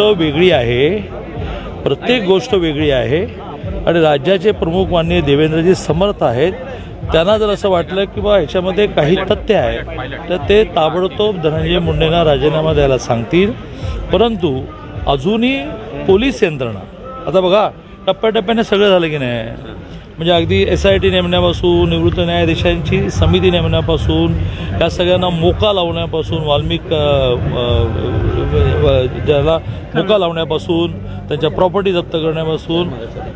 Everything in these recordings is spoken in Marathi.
वेगळी आहे. प्रत्येक गोष्ट वेगळी आहे. आणि राज्याचे प्रमुख माननीय देवेंद्रजी समर्थ आहेत. त्यांना जर असं वाटलं की बा ह्याच्यामध्ये काही तथ्य आहे तर ते ताबडतोब धनंजय मुंडेंना राजीनामा द्यायला सांगतील. परंतु अजूनही पोलीस यंत्रणा आता बघा टप्प्याटप्प्याने सगळं झालं की नाही? म्हणजे अगदी एस आय टी नेमण्यापासून निवृत्त न्यायाधीशांची समिती नेमण्यापासून या सगळ्यांना मोका लावण्यापासून वाल्मिक ज्याला मोका लावण्यापासून त्यांच्या प्रॉपर्टी जप्त करण्यापासून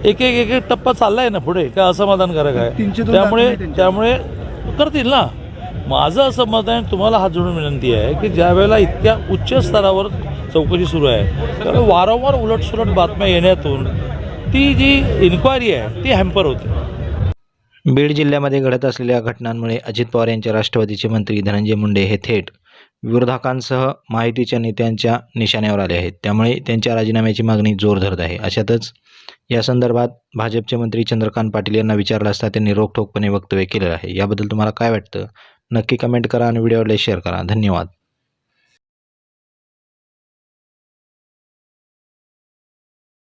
एक एक एक एक टप्पा चाललाय ना पुढे काय असमाधानकारक आहे. त्यामुळे त्यामुळे करतील ना. माझं असं मत आहे तुम्हाला हात जोडून विनंती आहे की ज्या वेळेला इतक्या उच्च स्तरावर चौकशी सुरू आहे त्यावेळेला वारंवार उलटसुलट बातम्या येण्यातून ती जी इन्क्वायरी आहे ती हॅम्पर होते. बीड जिल्ह्यामध्ये घडत असलेल्या घटनांमुळे अजित पवार यांच्या राष्ट्रवादीचे मंत्री धनंजय मुंडे हे थेट विरोधकांसह माहितीच्या नेत्यांच्या निशाण्यावर आले आहेत. त्यामुळे त्यांच्या राजीनाम्याची मागणी जोर धरत आहे. अशातच या संदर्भात भाजपचे मंत्री चंद्रकांत पाटील यांना विचारलं असता त्यांनी रोखठोकपणे वक्तव्य केलेलं आहे. याबद्दल तुम्हाला काय वाटतं? नक्की कमेंट करा आणि व्हिडिओला शेअर करा. धन्यवाद.